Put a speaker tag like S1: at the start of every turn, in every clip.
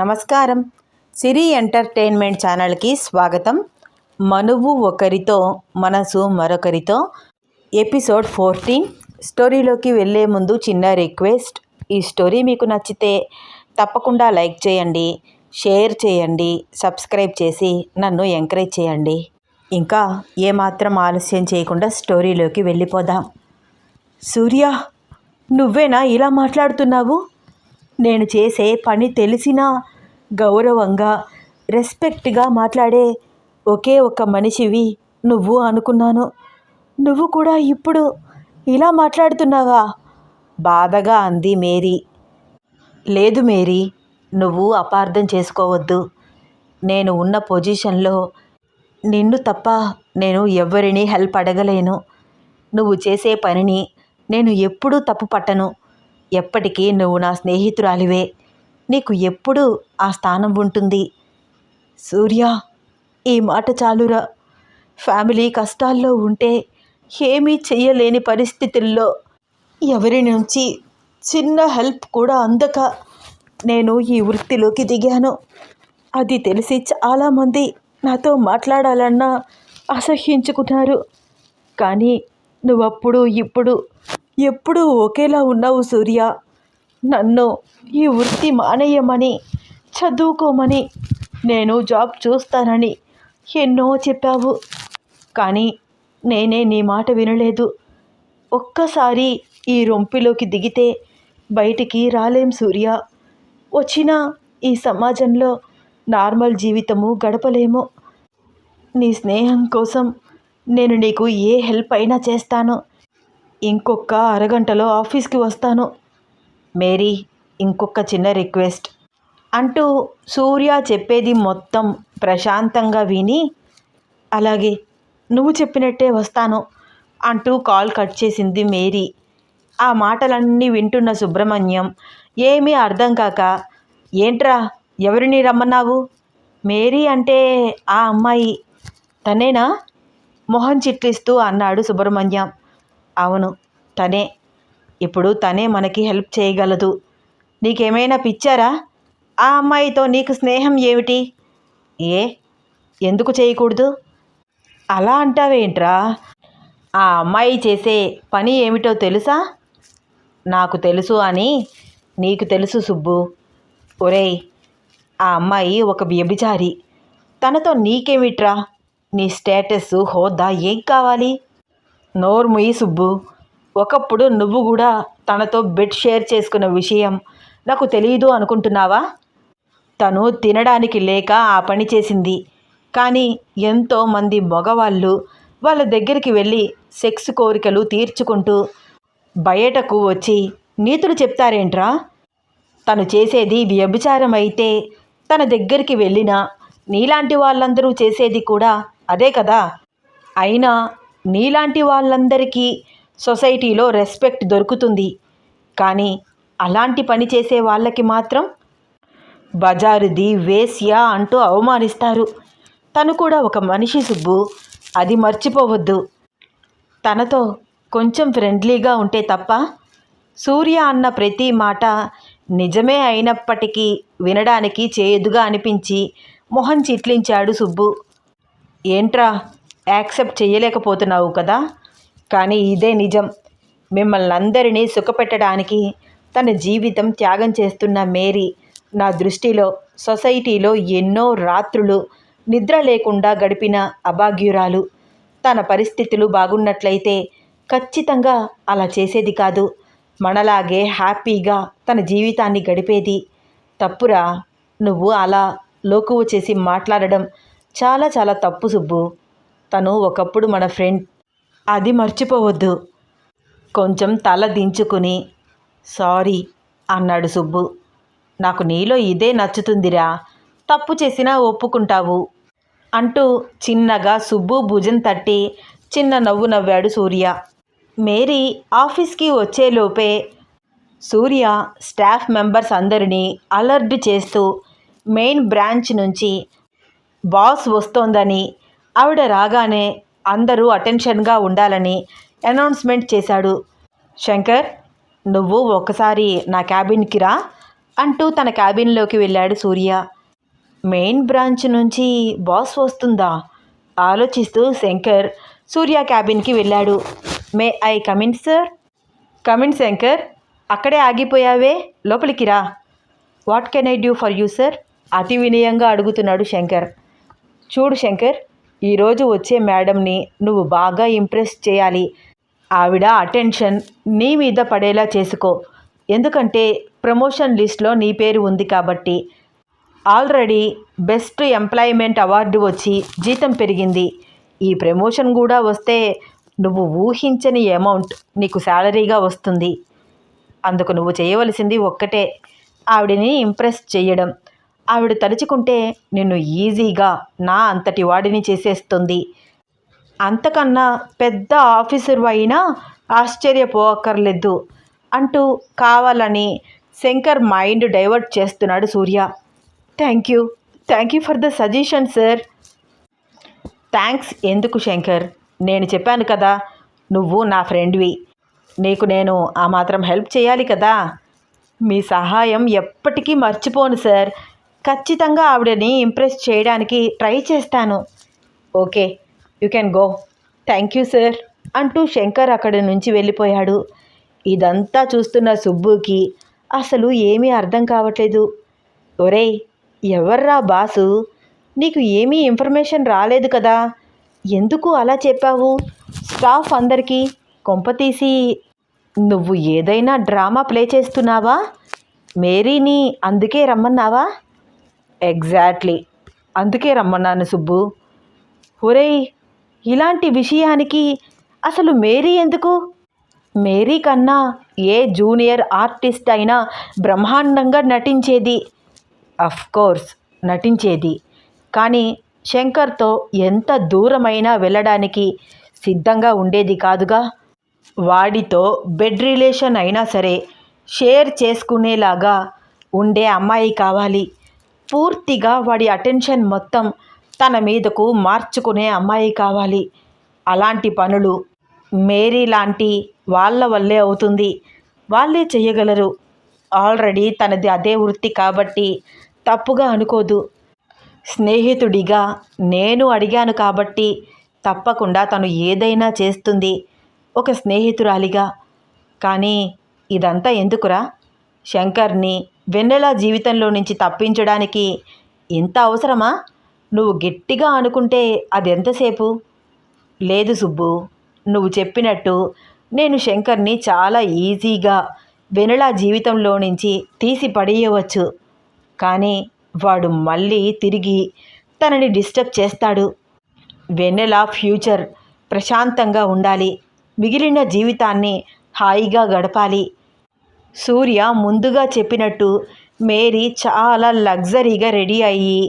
S1: నమస్కారం. సిరి ఎంటర్టైన్మెంట్ ఛానల్కి స్వాగతం. మనువు ఒకరితో మనసు మరొకరితో ఎపిసోడ్ ఫోర్టీన్. స్టోరీలోకి వెళ్ళే ముందు చిన్న రిక్వెస్ట్. ఈ స్టోరీ మీకు నచ్చితే తప్పకుండా లైక్ చేయండి షేర్ చేయండి సబ్స్క్రైబ్ చేసి నన్ను ఎంకరేజ్ చేయండి. ఇంకా ఏమాత్రం ఆలస్యం చేయకుండా స్టోరీలోకి వెళ్ళిపోదాం. సూర్య నువ్వేనా ఇలా మాట్లాడుతున్నావు? నేను చేసే పని తెలిసినా గౌరవంగా రెస్పెక్ట్గా మాట్లాడే ఒకే ఒక మనిషివి నువ్వు అనుకున్నాను. నువ్వు కూడా ఇప్పుడు ఇలా మాట్లాడుతున్నావా? బాధగా అంది మేరీ. లేదు మేరీ నువ్వు అపార్థం చేసుకోవద్దు. నేను ఉన్న పొజిషన్లో నిన్ను తప్ప నేను ఎవరిని హెల్ప్ అడగలేను. నువ్వు చేసే పనిని నేను ఎప్పుడూ తప్పు పట్టను ఎప్పటికీ నువ్వు నా స్నేహితురాలివే. నీకు ఎప్పుడూ ఆ స్థానం ఉంటుంది? సూర్య ఈ మాట చాలురా. ఫ్యామిలీ కష్టాల్లో ఉంటే ఏమీ చెయ్యలేని పరిస్థితుల్లో ఎవరి నుంచి చిన్న హెల్ప్ కూడా అందక నేను ఈ వృత్తిలోకి దిగాను. అది తెలిసి చాలామంది నాతో మాట్లాడాలన్నా అసహ్యించుకున్నారు. కానీ నువ్వప్పుడు ఇప్పుడు ఎప్పుడూ ఒకేలా ఉన్నావు సూర్య. నన్ను ఈ వృత్తి మానేయమని చదువుకోమని నేను జాబ్ చూస్తానని ఎన్నో చెప్పావు. కానీ నేనే నీ మాట వినలేదు. ఒక్కసారి ఈ రొంపిలోకి దిగితే బయటికి రాలేం సూర్య. వచ్చినా ఈ సమాజంలో నార్మల్ జీవితము గడపలేము. నీ స్నేహం కోసం నేను నీకు ఏ హెల్ప్ అయినా చేస్తాను. ఇంకొక అరగంటలో ఆఫీస్కి వస్తాను. మేరీ ఇంకొక చిన్న రిక్వెస్ట్. అంటూ సూర్య చెప్పేది మొత్తం ప్రశాంతంగా విని అలాగే నువ్వు చెప్పినట్టే వస్తాను అంటూ కాల్ కట్ చేసింది మేరీ. ఆ మాటలన్నీ వింటున్న సుబ్రహ్మణ్యం ఏమీ అర్థం కాక ఏంట్రా ఎవరిని రమ్మన్నావు? మేరీ అంటే ఆ అమ్మాయి తనేనా? మొహం చిట్లిస్తూ అన్నాడు సుబ్రహ్మణ్యం. అవును తనే. ఇప్పుడు తనే మనకి హెల్ప్ చేయగలదు. నీకేమైనా పిచ్చారా? ఆ అమ్మాయితో నీకు స్నేహం ఏమిటి? ఏ? ఎందుకు చేయకూడదు? అలా అంటావేంట్రా? ఆ అమ్మాయి చేసే పని ఏమిటో తెలుసా? నాకు తెలుసు అని నీకు తెలుసు సుబ్బు. ఒరేయ్ ఆ అమ్మాయి ఒక వ్యభిచారి. తనతో నీకేమిట్రా? నీ స్టేటస్ హోదా ఏం కావాలి? నోర్ముయి సుబ్బు. ఒకప్పుడు నువ్వు కూడా తనతో బెడ్ షేర్ చేసుకున్న విషయం నాకు తెలియదు అనుకుంటున్నావా? తను తినడానికి లేక ఆ పని చేసింది. కానీ ఎంతోమంది మగవాళ్ళు వాళ్ళ దగ్గరికి వెళ్ళి సెక్స్ కోరికలు తీర్చుకుంటూ బయటకు వచ్చి నీతులు చెప్తారేంట్రా? తను చేసేది వ్యభిచారం అయితే తన దగ్గరికి వెళ్ళినా నీలాంటి వాళ్ళందరూ చేసేది కూడా అదే కదా? అయినా నీలాంటి వాళ్ళందరికీ సొసైటీలో రెస్పెక్ట్ దొరుకుతుంది. కానీ అలాంటి పని చేసే వాళ్ళకి మాత్రం బజారుది వేస్యా అంటూ అవమానిస్తారు. తను కూడా ఒక మనిషి సుబ్బు. అది మర్చిపోవద్దు. తనతో కొంచెం ఫ్రెండ్లీగా ఉంటే తప్ప సూర్య అన్న ప్రతి మాట నిజమే అయినప్పటికీ వినడానికి చేదుగా అనిపించి మొహం చిట్లించాడు సుబ్బు. ఏంట్రా యాక్సెప్ట్ చేయలేకపోతున్నావు కదా? కానీ ఇదే నిజం. మిమ్మల్ని అందరినీ సుఖపెట్టడానికి తన జీవితం త్యాగం చేస్తున్న మేరీ నా దృష్టిలో సొసైటీలో ఎన్నో రాత్రులు నిద్ర లేకుండా గడిపిన అభాగ్యురాలు. తన పరిస్థితులు బాగున్నట్లయితే ఖచ్చితంగా అలా చేసేది కాదు. మనలాగే హ్యాపీగా తన జీవితాన్ని గడిపేది. తప్పురా నువ్వు అలా లోకువు చేసి మాట్లాడడం చాలా చాలా తప్పు సుబ్బు. తను ఒకప్పుడు మన ఫ్రెండ్ అది మర్చిపోవద్దు. కొంచెం తల దించుకుని సారీ అన్నాడు సుబ్బు. నాకు నీలో ఇదే నచ్చుతుందిరా. తప్పు చేసినా ఒప్పుకుంటావు అంటూ చిన్నగా సుబ్బు భుజం తట్టి చిన్న నవ్వు నవ్వాడు సూర్య. మేరీ ఆఫీస్కి వచ్చేలోపే సూర్య స్టాఫ్ మెంబర్స్ అందరినీ అలర్ట్ చేస్తూ మెయిన్ బ్రాంచ్ నుంచి బాస్ వస్తోందని ఆవిడ రాగానే అందరూ అటెన్షన్గా ఉండాలని అనౌన్స్మెంట్ చేశాడు. శంకర్ నువ్వు ఒకసారి నా క్యాబిన్కి రా అంటూ తన క్యాబిన్లోకి వెళ్ళాడు సూర్య. మెయిన్ బ్రాంచ్ నుంచి బాస్ వస్తుందా? ఆలోచిస్తూ శంకర్ సూర్య క్యాబిన్కి వెళ్ళాడు. May I come in sir. Come in Shankar. అక్కడే ఆగిపోయావే. లోపలికి రా. What can I do for you sir? అతి వినయంగా అడుగుతున్నాడు శంకర్. చూడు శంకర్ ఈరోజు వచ్చే మేడంని నువ్వు బాగా ఇంప్రెస్ చేయాలి. ఆవిడ అటెన్షన్ నీ మీద పడేలా చేసుకో. ఎందుకంటే ప్రమోషన్ లిస్ట్లో నీ పేరు ఉంది కాబట్టి. ఆల్రెడీ బెస్ట్ ఎంప్లాయ్మెంట్ అవార్డు వచ్చి జీతం పెరిగింది. ఈ ప్రమోషన్ కూడా వస్తే నువ్వు ఊహించని అమౌంట్ నీకు శాలరీగా వస్తుంది. అందుకు నువ్వు చేయవలసింది ఒక్కటే. ఆవిడని ఇంప్రెస్ చేయడం. ఆవిడ తలుచుకుంటే నిన్ను ఈజీగా నా అంతటి వాడిని చేసేస్తుంది. అంతకన్నా పెద్ద ఆఫీసర్ అయినా ఆశ్చర్యపోవక్కర్లేదు అంటూ కావాలని శంకర్ మైండ్ డైవర్ట్ చేస్తున్నాడు Surya. Thank you thank you for the suggestion sir. Thanks ఎందుకు శంకర్? నేను చెప్పాను కదా నువ్వు నా ఫ్రెండ్వి. నీకు నేను ఆ మాత్రం హెల్ప్ చేయాలి కదా. మీ సహాయం ఎప్పటికీ మర్చిపోను సార్. ఖచ్చితంగా ఆవిడని ఇంప్రెస్ చేయడానికి ట్రై చేస్తాను. Okay you can go thank you sir అంటూ శంకర్ అక్కడి నుంచి వెళ్ళిపోయాడు. ఇదంతా చూస్తున్న సుబ్బుకి అసలు ఏమీ అర్థం కావట్లేదు. ఒరేయ్ ఎవర్రా బాసు? నీకు ఏమీ ఇన్ఫర్మేషన్ రాలేదు కదా? ఎందుకు అలా చెప్పావు? స్టాఫ్ అందరికీ కొంపతీసి నువ్వు ఏదైనా డ్రామా ప్లే చేస్తున్నావా? మేరీని అందుకే రమ్మన్నావా? ఎగ్జాక్ట్లీ అందుకే రమ్మన్నాను సుబ్బు. ఒరేయ్ ఇలాంటి విషయానికి అసలు మేరీ ఎందుకు? మేరీ కన్నా ఏ జూనియర్ ఆర్టిస్ట్ అయినా బ్రహ్మాండంగా నటించేది. కోర్స్ నటించేది. కానీ శంకర్తో ఎంత దూరమైనా వెళ్ళడానికి సిద్ధంగా ఉండేది కాదుగా. వాడితో బెడ్ రిలేషన్ అయినా సరే షేర్ చేసుకునేలాగా ఉండే అమ్మాయి కావాలి. పూర్తిగా వాడి అటెన్షన్ మొత్తం తన మీదకు మార్చుకునే అమ్మాయి కావాలి. అలాంటి పనులు మేరీ లాంటి వాళ్ళ వల్లే అవుతుంది. వాళ్ళే చేయగలరు ఆల్రెడీ తనది అదే వృత్తి కాబట్టి తప్పుగా అనుకోదు. స్నేహితుడిగా నేను అడిగాను కాబట్టి తప్పకుండా తను ఏదైనా చేస్తుంది. ఒక స్నేహితురాలిగా. కానీ ఇదంతా ఎందుకురా? శంకర్ని వెన్నెల జీవితంలో నుంచి తప్పించడానికి ఇంత అవసరమా? నువ్వు గట్టిగా అనుకుంటే అది ఎంతసేపు లేదు సుబ్బు నువ్వు చెప్పినట్టు నేను శంకర్ని చాలా ఈజీగా వెనుల జీవితంలో నుంచి తీసి పడేయవచ్చు. కానీ వాడు మళ్ళీ తిరిగి తనని డిస్టర్బ్ చేస్తాడు. వెన్నెల ఫ్యూచర్ ప్రశాంతంగా ఉండాలి. మిగిలిన జీవితాన్ని హాయిగా గడపాలి. సూర్య ముందుగా చెప్పినట్టు మేరీ చాలా లగ్జరీగా రెడీ అయ్యి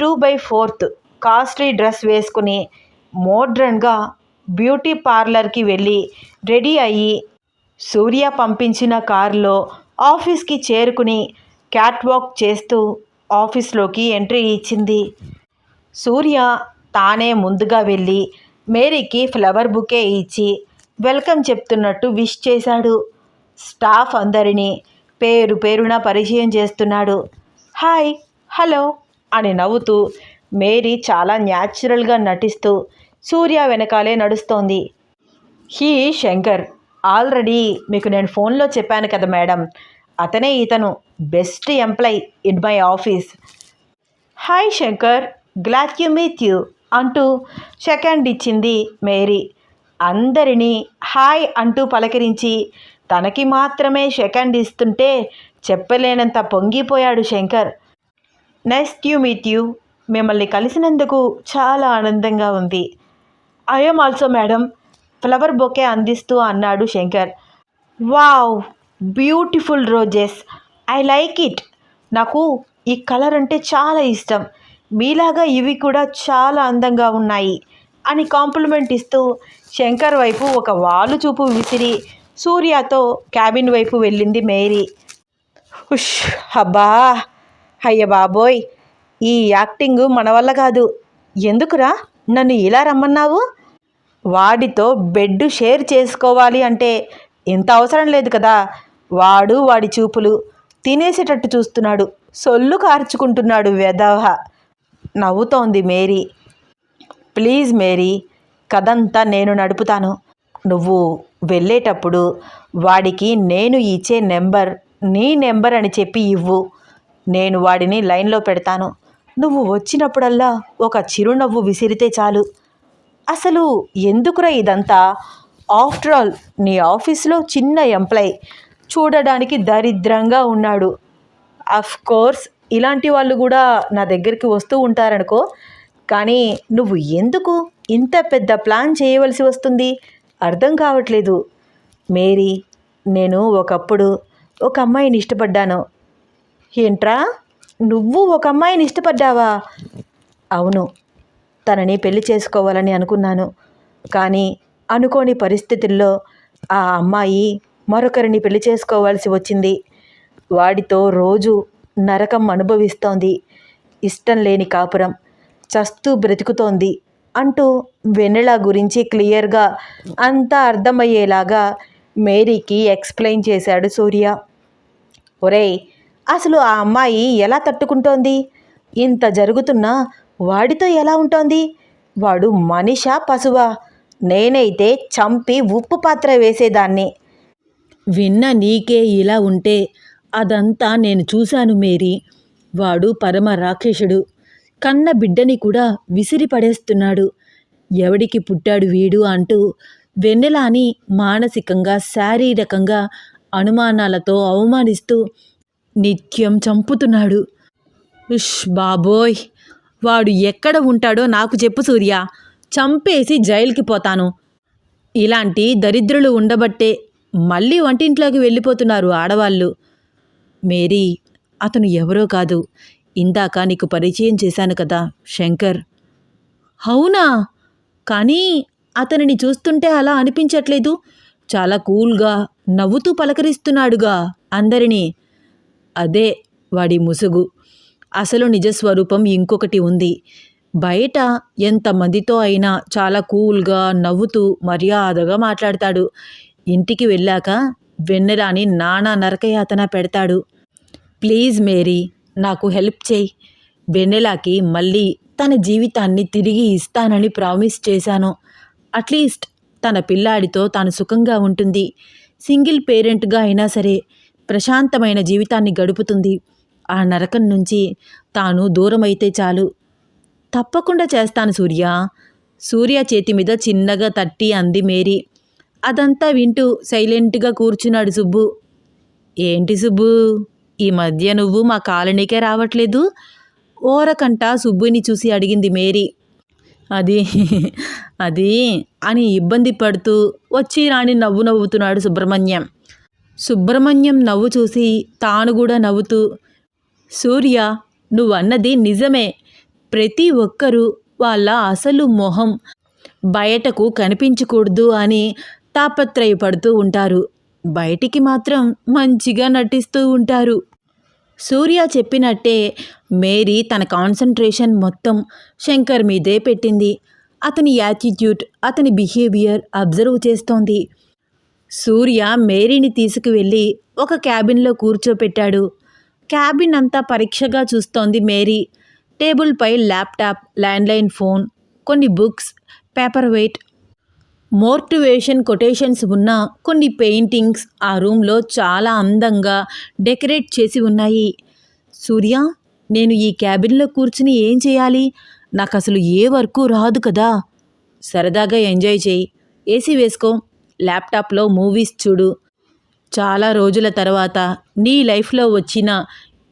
S1: two by fourth costly dress వేసుకుని మోడ్రన్గా బ్యూటీ పార్లర్కి వెళ్ళి రెడీ అయ్యి సూర్య పంపించిన కారులో ఆఫీస్కి చేరుకుని క్యాట్ వాక్ చేస్తూ ఆఫీస్లోకి ఎంట్రీ ఇచ్చింది. సూర్య తానే ముందుగా వెళ్ళి మేరీకి ఫ్లవర్ బుకే ఇచ్చి వెల్కమ్ చెప్తున్నట్టు విష్ చేశాడు. స్టాఫ్ అందరినీ పేరు పేరున పరిచయం చేస్తున్నాడు. హాయ్ హలో అని నవ్వుతూ మేరీ చాలా న్యాచురల్గా నటిస్తూ సూర్య వెనకాలే నడుస్తోంది. హీ శంకర్ ఆల్రెడీ మీకు నేను ఫోన్లో చెప్పాను కదా మేడం. అతనే ఇతను best employee in my office. Hi Shankar glad you meet you అంటూ సెకండ్ ఇచ్చింది మేరీ. అందరినీ హాయ్ అంటూ పలకరించి తనకి మాత్రమే సెకండ్ ఇస్తుంటే చెప్పలేనంత పొంగిపోయాడు Shankar. Next you meet you మిమ్మల్ని కలిసినందుకు చాలా ఆనందంగా ఉంది. I'm also madam flower bouquet అందిస్తూ అన్నాడు Shankar. Wow beautiful roses I like it నాకు ఈ కలర్ అంటే చాలా ఇష్టం. మీలాగా ఇవి కూడా చాలా అందంగా ఉన్నాయి అని కాంప్లిమెంట్ ఇస్తూ శంకర్ వైపు ఒక వాలు చూపు విసిరి సూర్యతో క్యాబిన్ వైపు వెళ్ళింది మేరీ. హుష్ అబ్బా! అయ్య బాబోయ్! ఈ యాక్టింగ్ మన వల్ల కాదు. ఎందుకురా? నన్ను ఇలా రమ్మన్నావు? వాడితో బెడ్ షేర్ చేసుకోవాలి అంటే ఇంత అవసరం లేదు కదా? వాడు వాడి చూపులు తినేసేటట్టు చూస్తున్నాడు. సొల్లు కార్చుకుంటున్నాడు వెధవ నవ్వుతోంది మేరీ. ప్లీజ్ మేరీ కథంతా నేను నడుపుతాను. నువ్వు వెళ్ళేటప్పుడు వాడికి నేను ఇచ్చే నెంబర్ నీ నెంబర్ అని చెప్పి ఇవ్వు. నేను వాడిని లైన్లో పెడతాను. నువ్వు వచ్చినప్పుడల్లా ఒక చిరునవ్వు విసిరితే చాలు. అసలు ఎందుకురా ఇదంతా? ఆఫ్టర్ ఆల్ నీ ఆఫీస్లో చిన్న ఎంప్లాయ్ చూడడానికి దరిద్రంగా ఉన్నాడు. అఫ్ కోర్స్ ఇలాంటి వాళ్ళు కూడా నా దగ్గరికి వస్తూ ఉంటారనుకో. కానీ నువ్వు ఎందుకు ఇంత పెద్ద ప్లాన్ చేయవలసి వస్తుంది? అర్థం కావట్లేదు. మేరీ నేను ఒకప్పుడు ఒక అమ్మాయిని ఇష్టపడ్డాను. ఏంట్రా? నువ్వు ఒక అమ్మాయిని ఇష్టపడ్డావా? అవును తనని పెళ్ళి చేసుకోవాలని అనుకున్నాను. కానీ అనుకోని పరిస్థితుల్లో ఆ అమ్మాయి మరొకరిని పెళ్ళి చేసుకోవాల్సి వచ్చింది. వాడితో రోజు నరకం అనుభవిస్తోంది. ఇష్టం లేని కాపురం చస్తూ బ్రతుకుతోంది. అంటూ వెన్నెల గురించి క్లియర్గా అంతా అర్థమయ్యేలాగా మేరీకి ఎక్స్ప్లెయిన్ చేశాడు సూర్య. ఒరేయ్ అసలు ఆ అమ్మాయి ఎలా తట్టుకుంటోంది? ఇంత జరుగుతున్నా వాడితో ఎలా ఉంటోంది? వాడు మనిషా పశువా? నేనైతే చంపి ఉప్పు పాత్ర వేసేదాన్ని.
S2: విన్న నీకే ఇలా ఉంటే అదంతా నేను చూశాను మేరీ. వాడు పరమ రాక్షసుడు. కన్న బిడ్డని కూడా విసిరి పడేస్తున్నాడు. ఎవడికి పుట్టాడు వీడు అంటూ వెన్నెలాని మానసికంగా శారీరకంగా అనుమానాలతో అవమానిస్తూ నిత్యం చంపుతున్నాడు. ఉష్ బాబోయ్! వాడు ఎక్కడ ఉంటాడో నాకు చెప్పు సూర్య. చంపేసి జైలుకి పోతాను. ఇలాంటి దరిద్రులు ఉండబట్టే మళ్ళీ వంటింట్లోకి వెళ్ళిపోతున్నారు ఆడవాళ్ళు. మేరీ అతను ఎవరో కాదు. ఇందాక నీకు పరిచయం చేశాను కదా శంకర్. అవునా? కానీ అతనిని చూస్తుంటే అలా అనిపించట్లేదు. చాలా కూల్గా నవ్వుతూ పలకరిస్తున్నాడుగా అందరినీ. అదే వాడి ముసుగు. అసలు నిజస్వరూపం ఇంకొకటి ఉంది. బయట ఎంతమందితో అయినా చాలా కూల్గా నవ్వుతూ మర్యాదగా మాట్లాడతాడు. ఇంటికి వెళ్ళాక వెన్నెలాని నానా నరకయాతన పెడతాడు. ప్లీజ్ మేరీ నాకు హెల్ప్ చేయి. వెన్నెలాకి మళ్ళీ తన జీవితాన్ని తిరిగి ఇస్తానని ప్రామిస్ చేశాను. అట్లీస్ట్ తన పిల్లాడితో తాను సుఖంగా ఉంటుంది. సింగిల్ పేరెంట్గా అయినా సరే ప్రశాంతమైన జీవితాన్ని గడుపుతుంది. ఆ నరకం నుంచి తాను దూరమైతే చాలు. తప్పకుండా చేస్తాను సూర్య. సూర్య చేతి మీద చిన్నగా తట్టి అంది మేరీ. అదంతా వింటూ సైలెంట్గా కూర్చున్నాడు సుబ్బు. ఏంటి సుబ్బు? ఈ మధ్య నువ్వు మా కాలనీకే రావట్లేదు? ఓరకంట సుబ్బుని చూసి అడిగింది మేరీ. అది అది అని ఇబ్బంది పడుతూ వచ్చి రాణి నవ్వు నవ్వుతున్నాడు సుబ్రహ్మణ్యం. సుబ్రహ్మణ్యం నవ్వు చూసి తాను కూడా నవ్వుతూ సూర్య నువ్వన్నది నిజమే. ప్రతి ఒక్కరూ వాళ్ళ అసలు మొహం బయటకు కనిపించకూడదు అని తాపత్రయపడుతూ ఉంటారు. బయటికి మాత్రం మంచిగా నటిస్తూ ఉంటారు. సూర్య చెప్పినట్టే మేరీ తన కాన్సన్ట్రేషన్ మొత్తం శంకర్ మీదే పెట్టింది. అతని యాటిట్యూడ్ అతని బిహేవియర్ అబ్జర్వ్ చేస్తోంది. సూర్య మేరీని తీసుకువెళ్ళి ఒక క్యాబిన్లో కూర్చోపెట్టాడు. క్యాబిన్ అంతా పరీక్షగా చూస్తోంది మేరీ. టేబుల్పై ల్యాప్టాప్ ల్యాండ్లైన్ ఫోన్ కొన్ని books paper weight motivation quotations ఉన్న కొన్ని పెయింటింగ్స్ ఆ రూమ్లో చాలా అందంగా డెకరేట్ చేసి ఉన్నాయి. సూర్య నేను ఈ క్యాబిన్లో కూర్చుని ఏం చేయాలి? నాకు అసలు ఏ వర్కు రాదు కదా. సరదాగా ఎంజాయ్ చేయి. ఏసీ వేసుకో. ల్యాప్టాప్లో మూవీస్ చూడు. చాలా రోజుల తర్వాత నీ లైఫ్లో వచ్చిన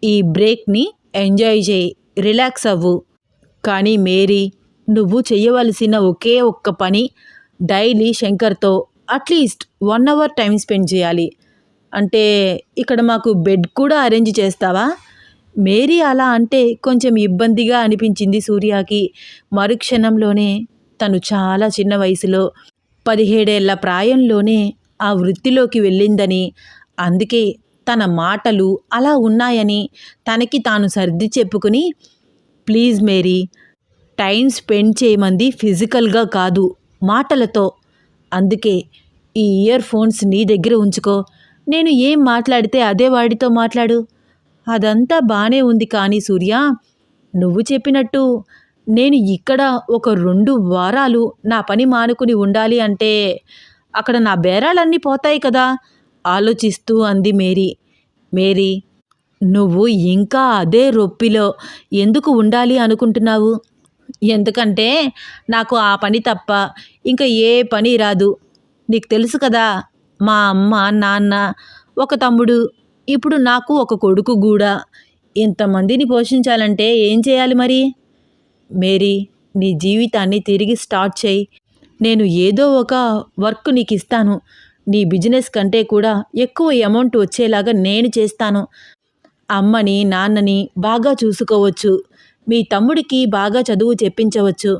S2: ఈ బ్రేక్ని ఎంజాయ్ చేయి. రిలాక్స్ అవ్వు. కానీ మేరీ నువ్వు చేయవలసిన ఒకే ఒక్క పని daily శంకర్తో at least one hour time spend చేయాలి. అంటే ఇక్కడ మాకు బెడ్ కూడా అరేంజ్ చేస్తావా? మేరీ అలా అంటే కొంచెం ఇబ్బందిగా అనిపించింది సూర్యకి. మరుక్షణంలోనే తను చాలా చిన్న వయసులో పదిహేడేళ్ళ ప్రాయంలోనే ఆ వృత్తిలోకి వెళ్ళిందని. అందుకే తన మాటలు అలా ఉన్నాయని తనకి తాను సర్ది చెప్పుకుని ప్లీజ్ మేరీ టైం స్పెండ్ చేయమంది ఫిజికల్గా కాదు. మాటలతో అందుకే ఈ ఇయర్ ఫోన్స్ నీ దగ్గర ఉంచుకో. నేను ఏం మాట్లాడితే అదే వాడితో మాట్లాడు. అదంతా బాగానే ఉంది కానీ సూర్య నువ్వు చెప్పినట్టు నేను ఇక్కడ ఒక రెండు వారాలు నా పని మానుకుని ఉండాలి అంటే అక్కడ నా బేరాలన్నీ పోతాయి కదా? ఆలోచిస్తూ అంది మేరీ. మేరీ నువ్వు ఇంకా అదే రొప్పిలో ఎందుకు ఉండాలి అనుకుంటున్నావు? ఎందుకంటే నాకు ఆ పని తప్ప ఇంకా ఏ పని రాదు. నీకు తెలుసు కదా మా అమ్మ నాన్న ఒక తమ్ముడు ఇప్పుడు నాకు ఒక కొడుకు కూడా ఇంతమందిని పోషించాలంటే ఏం చేయాలి మరి? మేరీ నీ జీవితాన్ని తిరిగి స్టార్ట్ చేయి. నేను ఏదో ఒక వర్క్ నీకు ఇస్తాను నీ బిజినెస్ కంటే కూడా ఎక్కువ అమౌంట్ వచ్చేలాగా నేను చేస్తాను. అమ్మని నాన్నని బాగా చూసుకోవచ్చు. మీ తమ్ముడికి బాగా చదువు చెప్పించవచ్చు.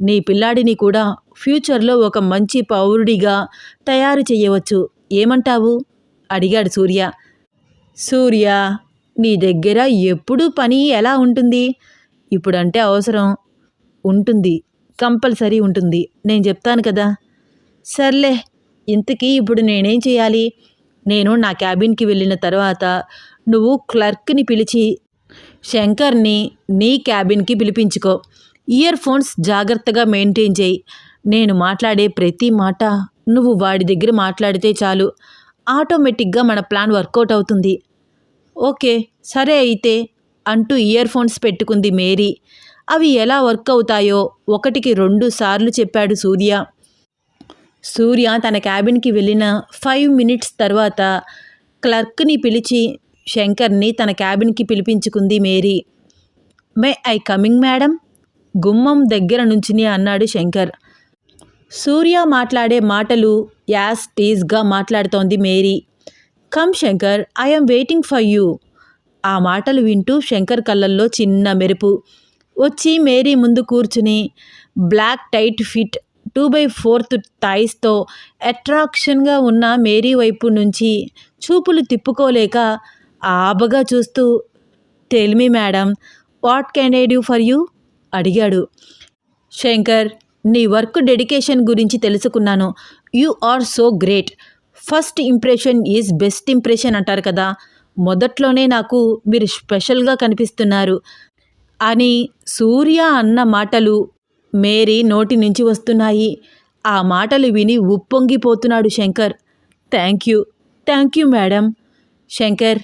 S2: నీ పిల్లాడిని కూడా ఫ్యూచర్లో ఒక మంచి పౌరుడిగా తయారు చేయవచ్చు. ఏమంటావు? అడిగాడు సూర్య. సూర్య నీ దగ్గర ఎప్పుడు పని ఎలా ఉంటుంది? ఇప్పుడంటే అవసరం. ఉంటుంది. కంపల్సరీ ఉంటుంది. నేను చెప్తాను కదా. సర్లే ఇంతకీ ఇప్పుడు నేనేం చేయాలి? నేను నా క్యాబిన్కి వెళ్ళిన తర్వాత నువ్వు క్లర్క్ని పిలిచి శంకర్ని నీ క్యాబిన్కి పిలిపించుకో. ఇయర్ ఫోన్స్ జాగ్రత్తగా మెయింటైన్ చేయి. నేను మాట్లాడే ప్రతి మాట నువ్వు వాడి దగ్గర మాట్లాడితే చాలు. ఆటోమేటిక్గా మన ప్లాన్ వర్కౌట్ అవుతుంది. ఓకే సరే అయితే అంటూ ఇయర్ ఫోన్స్ పెట్టుకుంది మేరీ. అవి ఎలా వర్క్ అవుతాయో ఒకటికి రెండు సార్లు చెప్పాడు సూర్య. సూర్య తన క్యాబిన్కి వెళ్ళిన ఫైవ్ మినిట్స్ తర్వాత క్లర్క్ని పిలిచి శంకర్ని తన క్యాబిన్కి పిలిపించుకుంది Mary. May I coming madam? గుమ్మం దగ్గర నుంచిని అన్నాడు శంకర్. సూర్య మాట్లాడే మాటలు యాస్ టీజ్గా మాట్లాడుతోంది Mary. Come Shankar I'm waiting for you. ఆ మాటలు వింటూ శంకర్ కళ్ళల్లో చిన్న మెరుపు. వచ్చి మేరీ ముందు కూర్చుని black tight fit two by fourth థాయిస్తో అట్రాక్షన్గా ఉన్న మేరీ వైపు నుంచి చూపులు తిప్పుకోలేక ఆబగా చూస్తూ tell me madam what can I do for you అడిగాడు. శంకర్ నీ వర్క్ డెడికేషన్ గురించి తెలుసుకున్నాను. You are so great. First impression is best impression అంటారు కదా. మొదట్లోనే నాకు మీరు స్పెషల్గా కనిపిస్తున్నారు. అని సూర్య అన్న మాటలు మేరీ నోటి నుంచి వస్తున్నాయి. ఆ మాటలు విని ఉప్పొంగిపోతున్నాడు Shankar. Thank you. Thank you madam. Shankar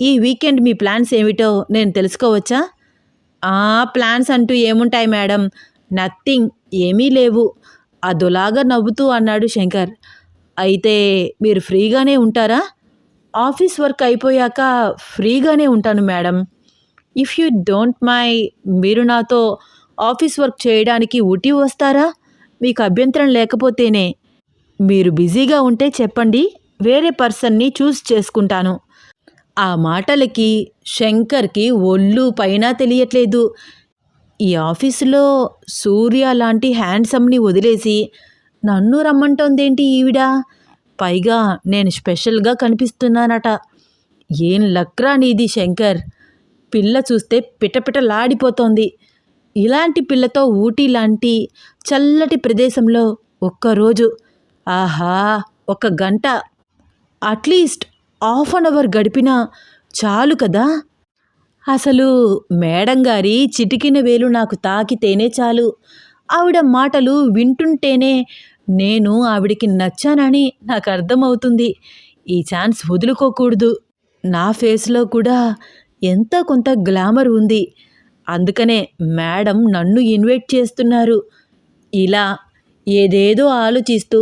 S2: ఈ వీకెండ్ మీ ప్లాన్స్ ఏమిటో నేను తెలుసుకోవచ్చా? ఆ ప్లాన్స్ అంటూ ఏముంటాయి మేడం? నథింగ్. ఏమీ లేవు. అదోలాగా నవ్వుతూ అన్నాడు శంకర్. అయితే మీరు ఫ్రీగానే ఉంటారా? ఆఫీస్ వర్క్ అయిపోయాక ఫ్రీగానే ఉంటాను madam. If you don't mind మీరు నాతో ఆఫీస్ వర్క్ చేయడానికి ఊటీ వస్తారా? మీకు అభ్యంతరం లేకపోతేనే. మీరు బిజీగా ఉంటే చెప్పండి వేరే పర్సన్ని చూస్ చేసుకుంటాను. ఆ మాటలకి శంకర్కి ఒళ్ళు పైన తెలియట్లేదు. ఈ ఆఫీసులో సూర్య లాంటి హ్యాండ్సమ్ని వదిలేసి నన్ను రమ్మంటోందేంటి ఈవిడ? పైగా నేను స్పెషల్గా కనిపిస్తున్నానట. ఏం లక్రా నీది శంకర్? పిల్ల చూస్తే పిటపిటలాడిపోతోంది. ఇలాంటి పిల్లతో ఊటీ లాంటి చల్లటి ప్రదేశంలో ఒక్కరోజు ఆహా ఒక గంట at least half an hour గడిపినా చాలు కదా? అసలు మేడం గారి చిటికిన వేలు నాకు తాకితేనే చాలు. ఆవిడ మాటలు వింటుంటేనే నేను ఆవిడికి నచ్చానని నాకు అర్థమవుతుంది. ఈ ఛాన్స్ వదులుకోకూడదు. నా ఫేస్లో కూడా ఎంతో కొంత గ్లామర్ ఉంది. అందుకనే మేడం నన్ను ఇన్వైట్ చేస్తున్నారు. ఇలా ఏదేదో ఆలోచిస్తూ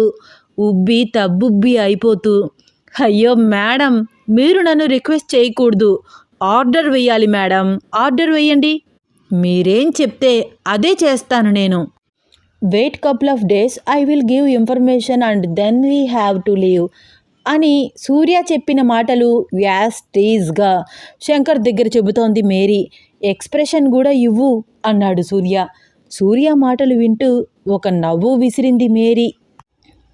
S2: ఉబ్బి తబ్బుబ్బి అయిపోతూ అయ్యో మేడం మీరు నన్ను రిక్వెస్ట్ చేయకూడదు. ఆర్డర్ వేయాలి మేడం. ఆర్డర్ వేయండి. మీరేం చెప్తే అదే చేస్తాను నేను. Wait couple of days I will give information and then we have to leave అని సూర్య చెప్పిన మాటలు వ్యాస్టీజ్గా శంకర్ దగ్గర చెబుతోంది మేరీ. ఎక్స్ప్రెషన్ కూడా ఇవ్వు అన్నాడు సూర్య. సూర్య మాటలు వింటూ ఒక నవ్వు విసిరింది మేరీ.